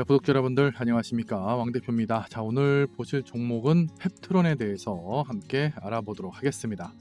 자, 구독자 여러분들 안녕하십니까 왕 대표입니다. 자 오늘 보실 종목은 펩트론에 대해서 함께 알아보도록 하겠습니다.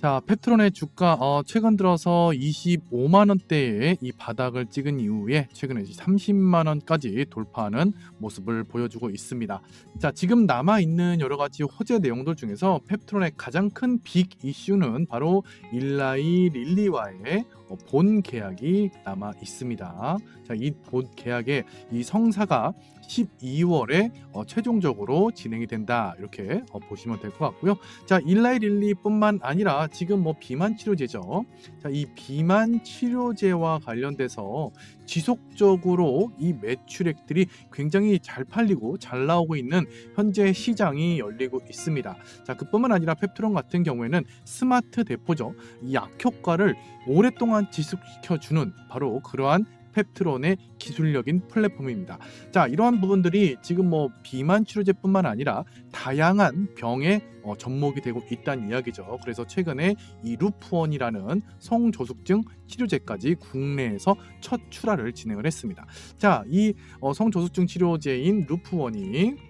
자 펩트론의 주가 어, 최근 들어서 25만 원대의 이 바닥을 찍은 이후에 최근에 30만 원까지 돌파하는 모습을 보여주고 있습니다. 자 지금 남아 있는 여러 가지 호재 내용들 중에서 펩트론의 가장 큰 빅 이슈는 바로 일라이 릴리와의 어, 본 계약이 남아 있습니다. 자, 이 본 계약의 이 성사가 12월에 어, 최종적으로 진행이 된다 이렇게 어, 보시면 될 것 같고요. 자, 일라이 릴리뿐만 아니라 지금 뭐 비만 치료제죠. 자, 이 비만 치료제와 관련돼서 지속적으로 이 매출액들이 굉장히 잘 팔리고 잘 나오고 있는 현재 시장이 열리고 있습니다. 자, 그뿐만 아니라 펩트론 같은 경우에는 스마트 대포죠. 이 약효과를 오랫동안 지속시켜주는 바로 그러한 펩트론의 기술력인 플랫폼입니다. 자, 이러한 부분들이 지금 뭐 비만 치료제뿐만 아니라 다양한 병에 어, 접목이 되고 있다는 이야기죠. 그래서 최근에 이 루프원이라는 성조숙증 치료제까지 국내에서 첫 출하를 진행을 했습니다. 자, 이 어, 성조숙증 치료제인 루프원이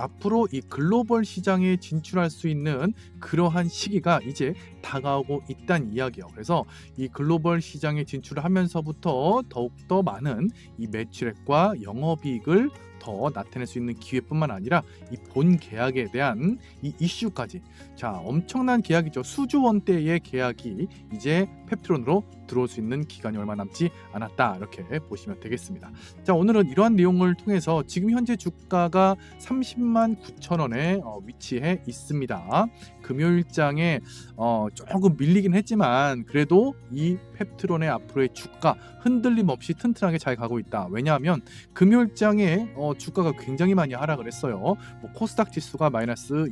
앞으로 이 글로벌 시장에 진출할 수 있는 그러한 시기가 이제 다가오고 있다는 이야기요. 그래서 이 글로벌 시장에 진출을 하면서부터 더욱더 많은 이 매출액과 영업이익을 더 나타낼 수 있는 기회뿐만 아니라 이 본 계약에 대한 이 이슈까지 자 엄청난 계약이죠 수조 원대의 계약이 이제 펩트론으로 들어올 수 있는 기간이 얼마 남지 않았다. 이렇게 보시면 되겠습니다. 자 오늘은 이러한 내용을 통해서 지금 현재 주가가 30만 9천 원에 어, 위치해 있습니다. 금요일장에 어, 조금 밀리긴 했지만 그래도 이 펩트론의 앞으로의 주가 흔들림 없이 튼튼하게 잘 가고 있다. 왜냐하면 금요일장에 어, 주가가 굉장히 많이 하락을 했어요. 뭐 코스닥 지수가 마이너스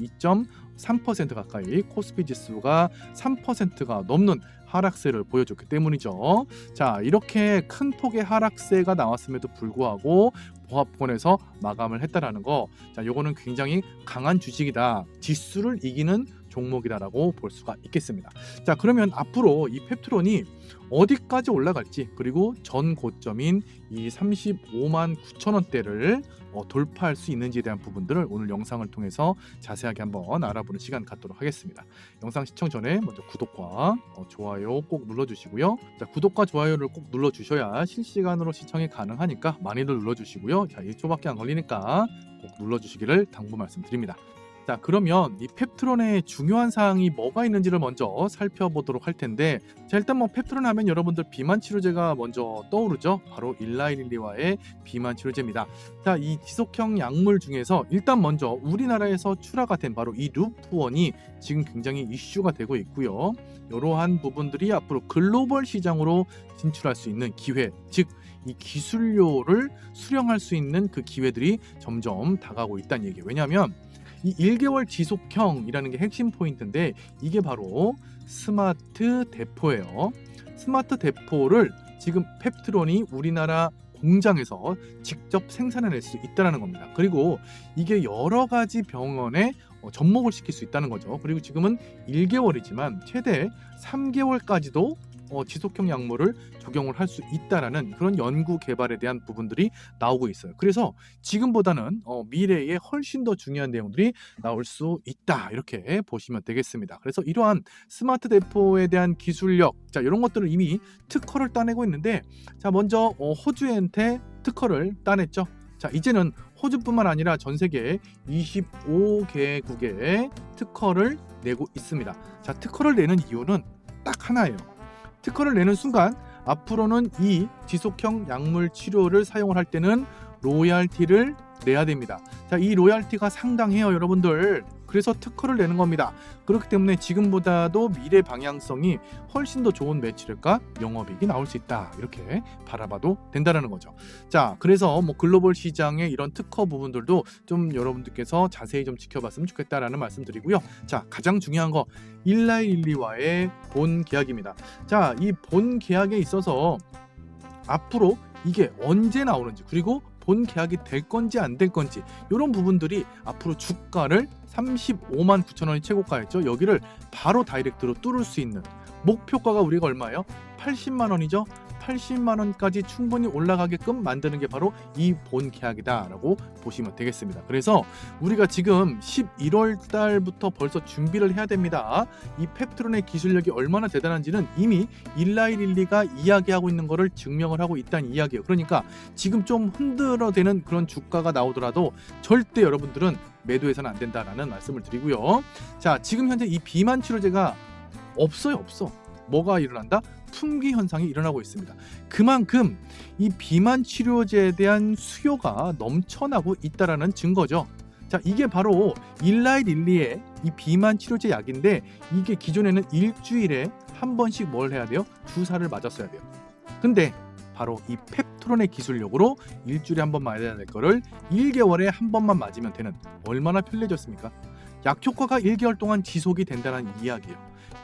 2.3% 가까이, 코스피 지수가 3%가 넘는 하락세를 보여줬기 때문이죠. 자, 이렇게 큰 폭의 하락세가 나왔음에도 불구하고 보합권에서 마감을 했다라는 거. 자, 요거는 굉장히 강한 주식이다. 지수를 이기는 종목이다라고 볼 수가 있겠습니다. 자, 그러면 앞으로 이 펩트론이 어디까지 올라갈지 그리고 전 고점인 이 35만 9천 원대를 어, 돌파할 수 있는지에 대한 부분들을 오늘 영상을 통해서 자세하게 한번 알아보는 시간 갖도록 하겠습니다. 영상 시청 전에 먼저 구독과 어, 좋아요 꼭 눌러주시고요. 자, 구독과 좋아요를 꼭 눌러주셔야 실시간으로 시청이 가능하니까 많이들 눌러주시고요. 자, 1초밖에 안 걸리니까 꼭 눌러주시기를 당부 말씀드립니다. 자 그러면 이 펩트론의 중요한 사항이 뭐가 있는지를 먼저 살펴보도록 할 텐데 자 일단 뭐 펩트론 하면 여러분들 비만 치료제가 먼저 떠오르죠? 바로 일라이릴리와의 비만 치료제입니다. 자 이 지속형 약물 중에서 일단 먼저 우리나라에서 출하가 된 바로 이 루프원이 지금 굉장히 이슈가 되고 있고요. 이러한 부분들이 앞으로 글로벌 시장으로 진출할 수 있는 기회 즉 이 기술료를 수령할 수 있는 그 기회들이 점점 다가오고 있다는 얘기예요. 왜냐하면 이 1개월 지속형이라는 게 핵심 포인트인데 이게 바로 스마트 대포예요. 스마트 대포를 지금 펩트론이 우리나라 공장에서 직접 생산해낼 수 있다는 겁니다. 그리고 이게 여러 가지 병원에 어, 접목을 시킬 수 있다는 거죠. 그리고 지금은 1개월이지만 최대 3개월까지도 어, 지속형 약물을 적용을 할 수 있다라는 그런 연구 개발에 대한 부분들이 나오고 있어요. 그래서 지금보다는 어, 미래에 훨씬 더 중요한 내용들이 나올 수 있다 이렇게 보시면 되겠습니다. 그래서 이러한 스마트 대포에 대한 기술력, 자 이런 것들을 이미 특허를 따내고 있는데, 자 먼저 어, 호주한테 특허를 따냈죠. 자 이제는 호주뿐만 아니라 전 세계 25개국에 특허를 내고 있습니다. 자 특허를 내는 이유는 딱 하나예요. 특허를 내는 순간 앞으로는 이 지속형 약물 치료를 사용을 할 때는 로얄티를 내야 됩니다. 자, 이 로얄티가 상당해요, 여러분들. 그래서 특허를 내는 겁니다. 그렇기 때문에 지금보다도 미래 방향성이 훨씬 더 좋은 매출액과 영업이익이 나올 수 있다. 이렇게 바라봐도 된다는 거죠. 자, 그래서 뭐 글로벌 시장의 이런 특허 부분들도 좀 여러분들께서 자세히 좀 지켜봤으면 좋겠다라는 말씀드리고요. 자, 가장 중요한 거 일라일리와의 본 계약입니다. 자, 이 본 계약에 있어서 앞으로 이게 언제 나오는지 그리고 본 계약이 될 건지 안 될 건지 이런 부분들이 앞으로 주가를 35만 9천 원이 최고가였죠. 여기를 바로 다이렉트로 뚫을 수 있는 목표가가 우리가 얼마예요? 80만 원이죠. 80만 원까지 충분히 올라가게끔 만드는 게 바로 이 본 계약이다라고 보시면 되겠습니다. 그래서 우리가 지금 11월 달부터 벌써 준비를 해야 됩니다. 이 펩트론의 기술력이 얼마나 대단한지는 이미 일라이릴리가 이야기하고 있는 것을 증명을 하고 있다는 이야기예요. 그러니까 지금 좀 흔들어대는 그런 주가가 나오더라도 절대 여러분들은 매도해서는 안 된다라는 말씀을 드리고요. 자, 지금 현재 이 비만 치료제가 없어요, 없어. 뭐가 일어난다? 품귀 현상이 일어나고 있습니다. 그만큼 이 비만 치료제에 대한 수요가 넘쳐나고 있다라는 증거죠. 자, 이게 바로 일라이릴리의 이 비만 치료제 약인데 이게 기존에는 일주일에 한 번씩 뭘 해야 돼요? 주사를 맞았어야 돼요. 근데 바로 이 펩트론의 기술력으로 일주일에 한 번 맞아야 될 거를 1개월에 한 번만 맞으면 되는 얼마나 편리해졌습니까? 약 효과가 1개월 동안 지속이 된다는 이야기예요.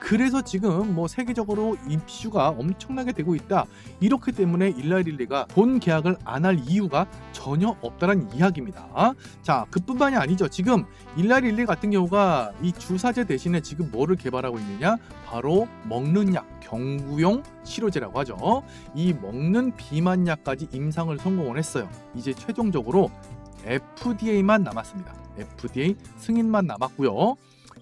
그래서 지금 뭐 세계적으로 입슈가 엄청나게 되고 있다. 이렇기 때문에 일라릴리가 본 계약을 안 할 이유가 전혀 없다는 이야기입니다. 자, 그뿐만이 아니죠. 지금 일라릴리 같은 경우가 이 주사제 대신에 지금 뭐를 개발하고 있느냐? 바로 먹는 약, 경구용 치료제라고 하죠. 이 먹는 비만약까지 임상을 성공을 했어요. 이제 최종적으로 FDA만 남았습니다. FDA 승인만 남았고요.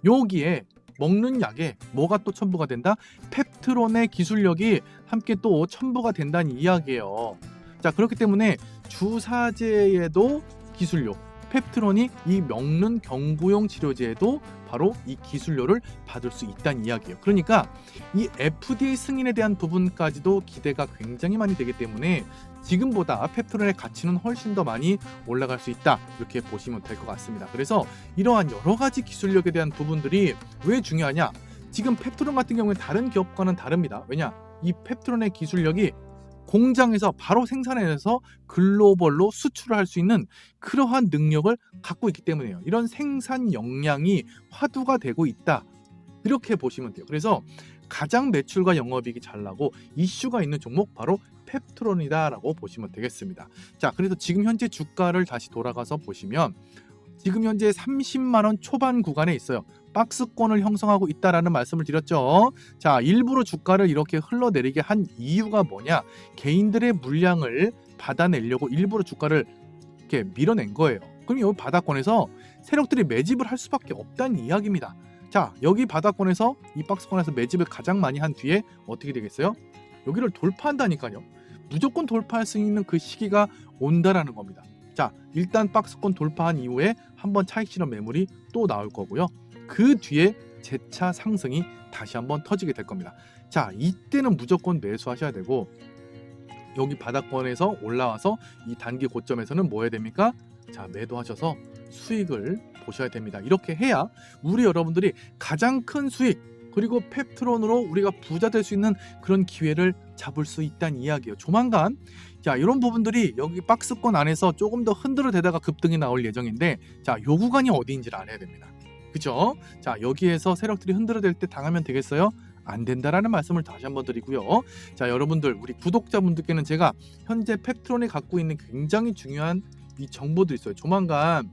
여기에 먹는 약에 뭐가 또 첨부가 된다? 펩트론의 기술력이 함께 또 첨부가 된다는 이야기예요. 자 그렇기 때문에 주사제에도 기술력, 펩트론이 이 먹는 경구용 치료제에도 바로 이 기술료를 받을 수 있다는 이야기예요. 그러니까 이 FDA 승인에 대한 부분까지도 기대가 굉장히 많이 되기 때문에 지금보다 펩트론의 가치는 훨씬 더 많이 올라갈 수 있다 이렇게 보시면 될 것 같습니다. 그래서 이러한 여러 가지 기술력에 대한 부분들이 왜 중요하냐? 지금 펩트론 같은 경우에 다른 기업과는 다릅니다. 왜냐? 이 펩트론의 기술력이 공장에서 바로 생산해서 글로벌로 수출을 할 수 있는 그러한 능력을 갖고 있기 때문에요. 이런 생산 역량이 화두가 되고 있다. 이렇게 보시면 돼요. 그래서 가장 매출과 영업이익이 잘 나고 이슈가 있는 종목 바로 펩트론이다라고 보시면 되겠습니다. 자, 그래서 지금 현재 주가를 다시 돌아가서 보시면 지금 현재 30만 원 초반 구간에 있어요. 박스권을 형성하고 있다라는 말씀을 드렸죠. 자, 일부러 주가를 이렇게 흘러내리게 한 이유가 뭐냐? 개인들의 물량을 받아내려고 일부러 주가를 이렇게 밀어낸 거예요. 그럼 이 바닥권에서 세력들이 매집을 할 수밖에 없다는 이야기입니다. 자, 여기 바닥권에서 이 박스권에서 매집을 가장 많이 한 뒤에 어떻게 되겠어요? 여기를 돌파한다니까요. 무조건 돌파할 수 있는 그 시기가 온다라는 겁니다. 자, 일단 박스권 돌파한 이후에 한번 차익 실현 매물이 또 나올 거고요. 그 뒤에 재차 상승이 다시 한번 터지게 될 겁니다. 자, 이때는 무조건 매수하셔야 되고 여기 바닥권에서 올라와서 이 단기 고점에서는 뭐 해야 됩니까? 자, 매도하셔서 수익을 보셔야 됩니다. 이렇게 해야 우리 여러분들이 가장 큰 수익 그리고 펩트론으로 우리가 부자 될 수 있는 그런 기회를 잡을 수 있다는 이야기예요. 조만간 자 이런 부분들이 여기 박스권 안에서 조금 더 흔들어 대다가 급등이 나올 예정인데 자요 구간이 어디인지를 알아야 됩니다. 그죠? 자 여기에서 세력들이 흔들어 댈 때 당하면 되겠어요? 안 된다라는 말씀을 다시 한번 드리고요. 자 여러분들 우리 구독자분들께는 제가 현재 펩트론이 갖고 있는 굉장히 중요한 이 정보도 있어요. 조만간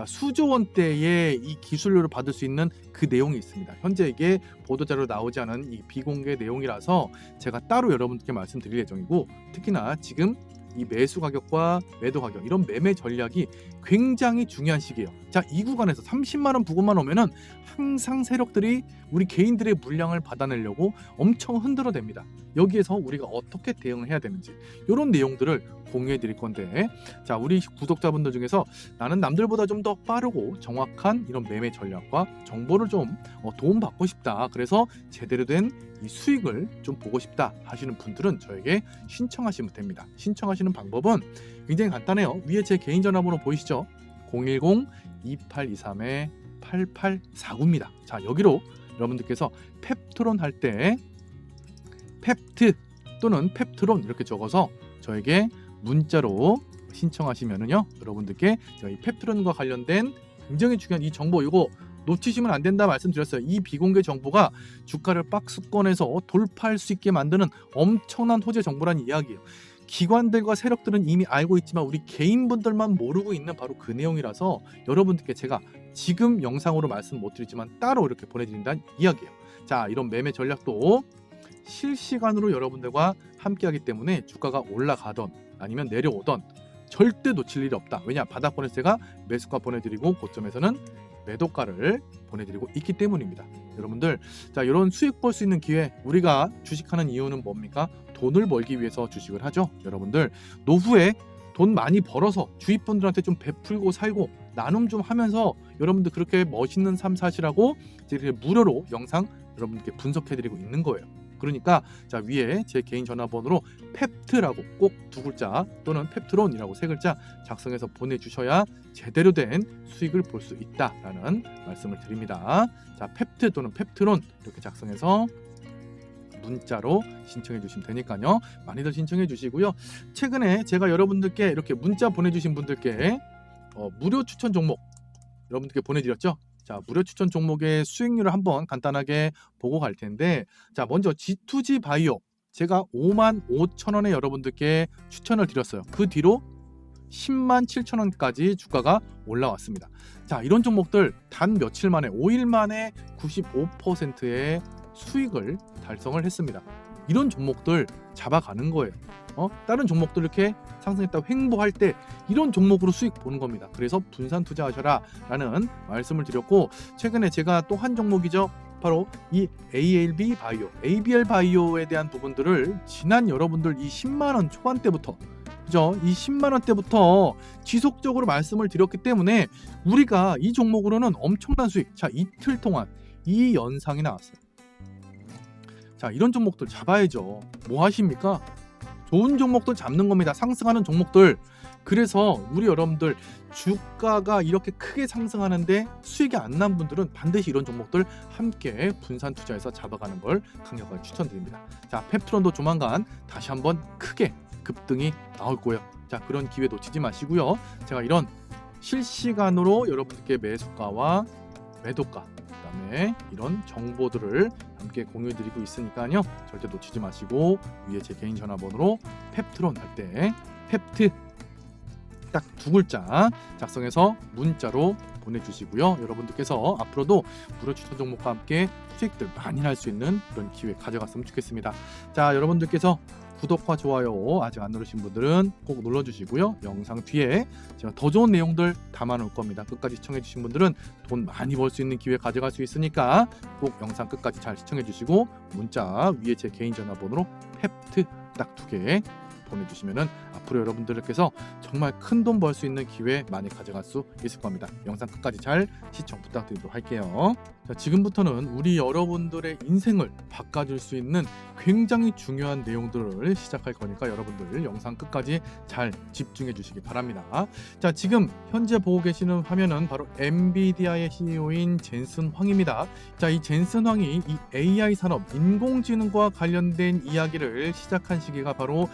자 수조 원대의 이 기술료를 받을 수 있는 그 내용이 있습니다. 현재 이게 보도자료 나오지 않은 이 비공개 내용이라서 제가 따로 여러분들께 말씀드릴 예정이고 특히나 지금 이 매수 가격과 매도 가격 이런 매매 전략이 굉장히 중요한 시기예요. 자, 이 구간에서 30만 원 부근만 오면은 항상 세력들이 우리 개인들의 물량을 받아내려고 엄청 흔들어 댑니다. 여기에서 우리가 어떻게 대응을 해야 되는지 이런 내용들을 공유해 드릴 건데 자, 우리 구독자분들 중에서 나는 남들보다 좀 더 빠르고 정확한 이런 매매 전략과 정보를 좀 어, 도움 받고 싶다. 그래서 제대로 된 이 수익을 좀 보고 싶다 하시는 분들은 저에게 신청하시면 됩니다. 신청하시는 방법은 굉장히 간단해요. 위에 제 개인 전화번호 보이시죠? 010-2823-8849입니다. 자, 여기로 여러분들께서 펩트론 할 때 펩트 또는 펩트론 이렇게 적어서 저에게 문자로 신청하시면은요 여러분들께 저희 펩트론과 관련된 굉장히 중요한 이 정보 이거 놓치시면 안 된다 말씀드렸어요. 이 비공개 정보가 주가를 박스권에서 돌파할 수 있게 만드는 엄청난 호재 정보란 이야기예요. 기관들과 세력들은 이미 알고 있지만 우리 개인분들만 모르고 있는 바로 그 내용이라서 여러분들께 제가 지금 영상으로 말씀 못 드리지만 따로 이렇게 보내드린다는 이야기예요. 자, 이런 매매 전략도 실시간으로 여러분들과 함께하기 때문에 주가가 올라가던 아니면 내려오던 절대 놓칠 일이 없다. 왜냐 바닥권에서 제가 매수가 보내드리고 고점에서는 매도가를 보내드리고 있기 때문입니다. 여러분들 자 이런 수익 벌수 있는 기회 우리가 주식하는 이유는 뭡니까? 돈을 벌기 위해서 주식을 하죠. 여러분들 노후에 돈 많이 벌어서 주위 분들한테 좀 베풀고 살고 나눔 좀 하면서 여러분들 그렇게 멋있는 삶 사시라고 이렇게 무료로 영상 여러분들께 분석해드리고 있는 거예요. 그러니까 자 위에 제 개인 전화번호로 펩트라고 꼭 두 글자 또는 펩트론이라고 세 글자 작성해서 보내주셔야 제대로 된 수익을 볼 수 있다라는 말씀을 드립니다. 자 펩트 또는 펩트론 이렇게 작성해서 문자로 신청해 주시면 되니까요. 많이들 신청해 주시고요. 최근에 제가 여러분들께 이렇게 문자 보내주신 분들께 어, 무료 추천 종목 여러분들께 보내드렸죠. 자 무료 추천 종목의 수익률을 한번 간단하게 보고 갈 텐데 자 먼저 G2G 바이오 제가 5만 5천 원에 여러분들께 추천을 드렸어요. 그 뒤로 10만 7천 원까지 주가가 올라왔습니다. 자 이런 종목들 단 며칠 만에 5일 만에 95%의 수익을 달성을 했습니다. 이런 종목들 잡아가는 거예요. 어? 다른 종목들 이렇게 상승했다고 횡보할 때 이런 종목으로 수익 보는 겁니다. 그래서 분산 투자하셔라 라는 말씀을 드렸고 최근에 제가 또 한 종목이죠. 바로 이 ALB 바이오, ABL 바이오에 대한 부분들을 지난 여러분들 이 10만 원 초반대부터 그죠? 이 10만 원대부터 지속적으로 말씀을 드렸기 때문에 우리가 이 종목으로는 엄청난 수익. 자, 이틀 동안 이 연상이 나왔어요. 자, 이런 종목들 잡아야죠. 뭐 하십니까? 좋은 종목들 잡는 겁니다. 상승하는 종목들. 그래서 우리 여러분들 주가가 이렇게 크게 상승하는데 수익이 안 난 분들은 반드시 이런 종목들 함께 분산 투자해서 잡아가는 걸 강력하게 추천드립니다. 자, 펩트론도 조만간 다시 한번 크게 급등이 나올 거예요. 자, 그런 기회 놓치지 마시고요. 제가 이런 실시간으로 여러분들께 매수가와 매도가 그 다음에 이런 정보들을 함께 공유드리고 있으니까요. 절대 놓치지 마시고 위에 제 개인 전화번호로 펩트론 할 때 펩트 딱 두 글자 작성해서 문자로 보내주시고요. 여러분들께서 앞으로도 무료 추천 종목과 함께 수익들 많이 날 수 있는 그런 기회 가져갔으면 좋겠습니다. 자, 여러분들께서 구독과 좋아요 아직 안 누르신 분들은 꼭 눌러주시고요. 영상 뒤에 제가 더 좋은 내용들 담아놓을 겁니다. 끝까지 시청해주신 분들은 돈 많이 벌 수 있는 기회 가져갈 수 있으니까 꼭 영상 끝까지 잘 시청해주시고 문자 위에 제 개인 전화번호로 펩트 딱 두 개 보내주시면은 앞으로 여러분들께서 정말 큰 돈 벌 수 있는 기회 많이 가져갈 수 있을 겁니다. 영상 끝까지 잘 시청 부탁드리도록 할게요. 자, 지금부터는 우리 여러분들의 인생을 바꿔줄 수 있는 굉장히 중요한 내용들을 시작할 거니까 여러분들 영상 끝까지 잘 집중해 주시기 바랍니다. 자, 지금 현재 보고 계시는 화면은 바로 엔비디아의 CEO인 젠슨 황입니다. 자, 이 젠슨 황이 이 AI 산업, 인공지능과 관련된 이야기를 시작한 시기가 바로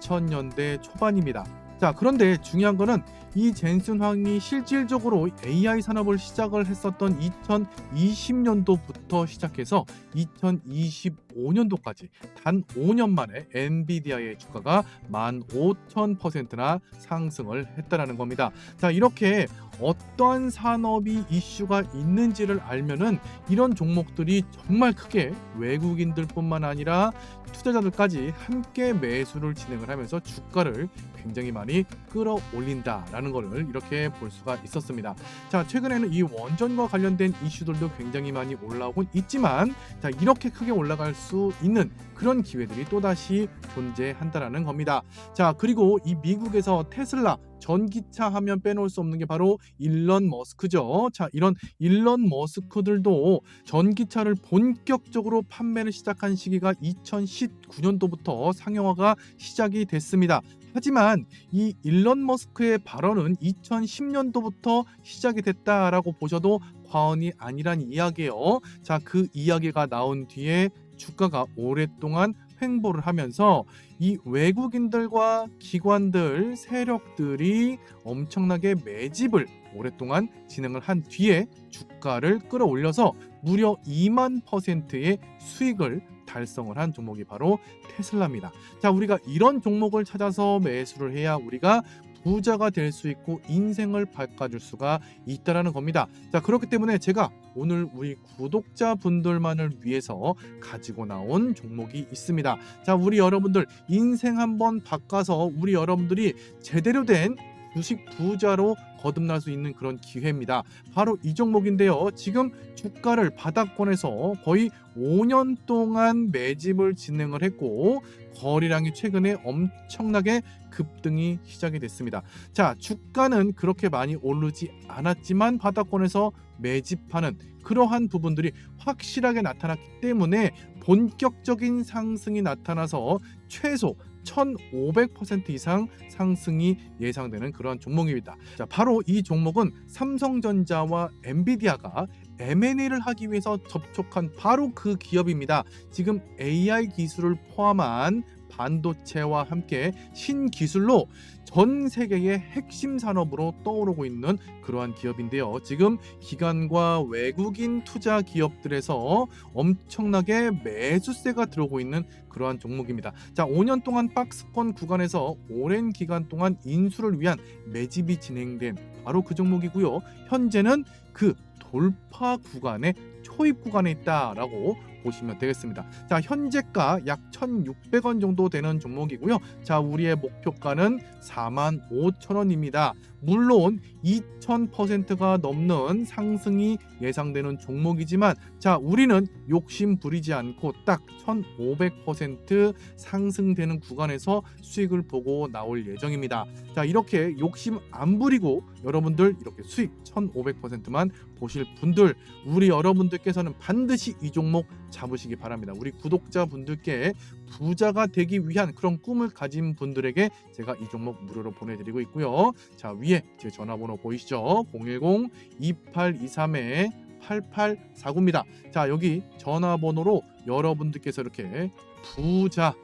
2000년대 초반입니다. 자, 그런데 중요한 거는 이 젠슨 황이 실질적으로 AI 산업을 시작을 했었던 2020년도부터 시작해서 2025년도까지 단 5년 만에 엔비디아의 주가가 15,000%나 상승을 했다라는 겁니다. 자, 이렇게 어떠한 산업이 이슈가 있는지를 알면은 이런 종목들이 정말 크게 외국인들뿐만 아니라 투자자들까지 함께 매수를 진행을 하면서 주가를 굉장히 많이 끌어올린다라는 것을 이렇게 볼 수가 있었습니다. 자, 최근에는 이 원전과 관련된 이슈들도 굉장히 많이 올라오고 있지만 자, 이렇게 크게 올라갈 수 있는 그런 기회들이 또다시 존재한다라는 겁니다. 자, 그리고 이 미국에서 테슬라 전기차 하면 빼놓을 수 없는 게 바로 일론 머스크죠. 자, 이런 일론 머스크들도 전기차를 본격적으로 판매를 시작한 시기가 2019년도부터 상용화가 시작이 됐습니다. 하지만 이 일론 머스크의 발언은 2010년도부터 시작이 됐다라고 보셔도 과언이 아니란 이야기예요. 자, 그 이야기가 나온 뒤에 주가가 오랫동안 횡보를 하면서 이 외국인들과 기관들 세력들이 엄청나게 매집을 오랫동안 진행을 한 뒤에 주가를 끌어올려서 무려 2만 퍼센트의 수익을 달성을 한 종목이 바로 테슬라입니다. 자, 우리가 이런 종목을 찾아서 매수를 해야 우리가 부자가 될 수 있고 인생을 바꿔줄 수가 있다라는 겁니다. 자 그렇기 때문에 제가 오늘 우리 구독자 분들만을 위해서 가지고 나온 종목이 있습니다. 자 우리 여러분들 인생 한번 바꿔서 우리 여러분들이 제대로 된 주식 부자로 거듭날 수 있는 그런 기회입니다. 바로 이 종목인데요. 지금 주가를 바닥권에서 거의 5년 동안 매집을 진행을 했고 거래량이 최근에 엄청나게 급등이 시작이 됐습니다. 자, 주가는 그렇게 많이 오르지 않았지만 바닥권에서 매집하는 그러한 부분들이 확실하게 나타났기 때문에 본격적인 상승이 나타나서 최소 1,500% 이상 상승이 예상되는 그러한 종목입니다. 자, 바로 이 종목은 삼성전자와 엔비디아가 M&A를 하기 위해서 접촉한 바로 그 기업입니다. 지금 AI 기술을 포함한 반도체와 함께 신기술로 전 세계의 핵심 산업으로 떠오르고 있는 그러한 기업인데요. 지금 기관과 외국인 투자 기업들에서 엄청나게 매수세가 들어오고 있는 그러한 종목입니다. 자, 5년 동안 박스권 구간에서 오랜 기간 동안 인수를 위한 매집이 진행된 바로 그 종목이고요. 현재는 그 돌파 구간에 초입 구간에 있다라고 보시면 되겠습니다. 자, 현재가 약 1,600원 정도 되는 종목이고요. 자, 우리의 목표가는 45,000원입니다. 물론 2,000%가 넘는 상승이 예상되는 종목이지만 자, 우리는 욕심 부리지 않고 딱 1,500% 상승되는 구간에서 수익을 보고 나올 예정입니다. 자, 이렇게 욕심 안 부리고 여러분들 이렇게 수익 1,500%만 보실 분들 우리 여러분들께서는 반드시 이 종목 잡으시기 바랍니다. 우리 구독자분들께 부자가 되기 위한 그런 꿈을 가진 분들에게 제가 이 종목 무료로 보내드리고 있고요. 자 위에 제 전화번호 보이시죠? 010-2823에 8849입니다. 자 여기 전화번호로 여러분들께서 이렇게 부자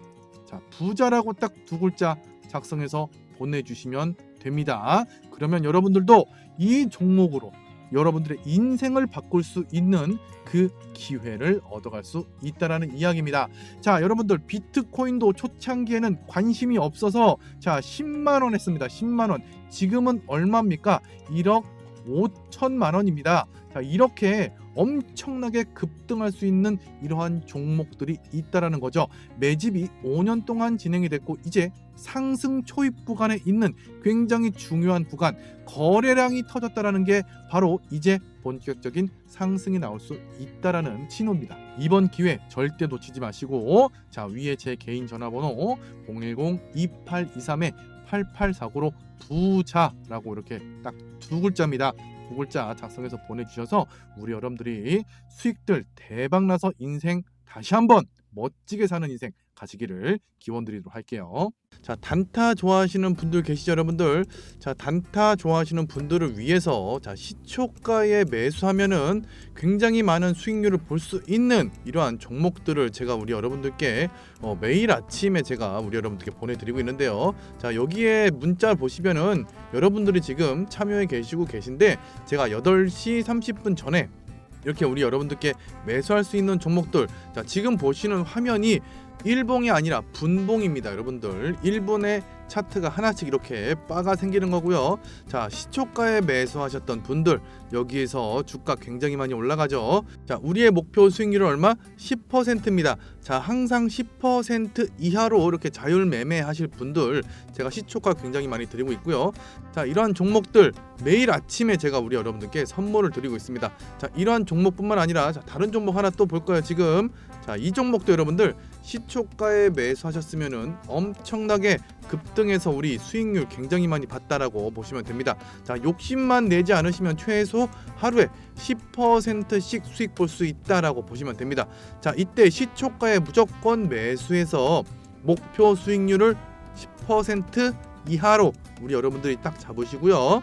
자 부자라고 딱 두 글자 작성해서 보내주시면 됩니다. 그러면 여러분들도 이 종목으로 여러분들의 인생을 바꿀 수 있는 그 기회를 얻어갈 수 있다라는 이야기입니다. 자, 여러분들 비트코인도 초창기에는 관심이 없어서 자 10만 원 했습니다. 10만 원. 지금은 얼마입니까? 1억 5천만 원입니다. 자, 이렇게 엄청나게 급등할 수 있는 이러한 종목들이 있다라는 거죠. 매집이 5년 동안 진행이 됐고 이제 상승 초입 구간에 있는 굉장히 중요한 구간 거래량이 터졌다라는 게 바로 이제 본격적인 상승이 나올 수 있다라는 신호입니다. 이번 기회 절대 놓치지 마시고 자 위에 제 개인 전화번호 010-2823에 8849로 부자라고 이렇게 딱 두 글자입니다. 두 글자 작성해서 보내주셔서 우리 여러분들이 수익들 대박 나서 인생 다시 한번 멋지게 사는 인생 가시기를 기원드리도록 할게요. 자 단타 좋아하시는 분들 계시죠 여러분들 자 단타 좋아하시는 분들을 위해서 자 시초가에 매수하면은 굉장히 많은 수익률을 볼 수 있는 이러한 종목들을 제가 우리 여러분들께 어, 매일 아침에 제가 우리 여러분들께 보내드리고 있는데요 자 여기에 문자 보시면은 여러분들이 지금 참여해 계시고 계신데 제가 8시 30분 전에 이렇게 우리 여러분들께 매수할 수 있는 종목들 자 지금 보시는 화면이 일봉이 아니라 분봉입니다 여러분들. 1분의 차트가 하나씩 이렇게 바가 생기는 거고요. 자 시초가에 매수하셨던 분들 여기에서 주가 굉장히 많이 올라가죠. 자 우리의 목표 수익률은 얼마? 10%입니다. 자 항상 10% 이하로 이렇게 자율 매매 하실 분들 제가 시초가 굉장히 많이 드리고 있고요. 자 이러한 종목들 매일 아침에 제가 우리 여러분들께 선물을 드리고 있습니다. 자 이러한 종목뿐만 아니라 자, 다른 종목 하나 또 볼 거예요 지금? 자 이 종목도 여러분들 시초가에 매수하셨으면은 엄청나게 급등해서 우리 수익률 굉장히 많이 봤다라고 보시면 됩니다. 자, 욕심만 내지 않으시면 최소 하루에 10%씩 수익 볼 수 있다라고 보시면 됩니다. 자, 이때 시초가에 무조건 매수해서 목표 수익률을 10% 이하로 우리 여러분들이 딱 잡으시고요.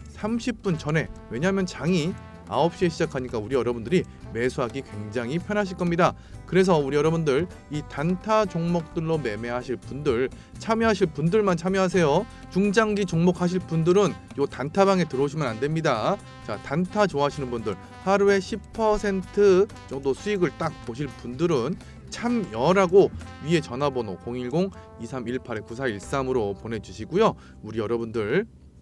30분 전에 왜냐하면 장이 9시에 시작하니까 우리 여러분들이 매수하기 굉장히 편하실 겁니다. 그래서 우리 여러분들 이 단타 종목들로 매매하실 분들 참여하실 분들만 참여하세요. 중장기 종목 하실 분들은 요 단타방에 들어오시면 안 됩니다. 자, 단타 좋아하시는 분들 하루에 10% 정도 수익을 딱 보실 분들은 참여라고 위에 전화번호 010-2318-9413으로 보내주시고요. 우리 여러분들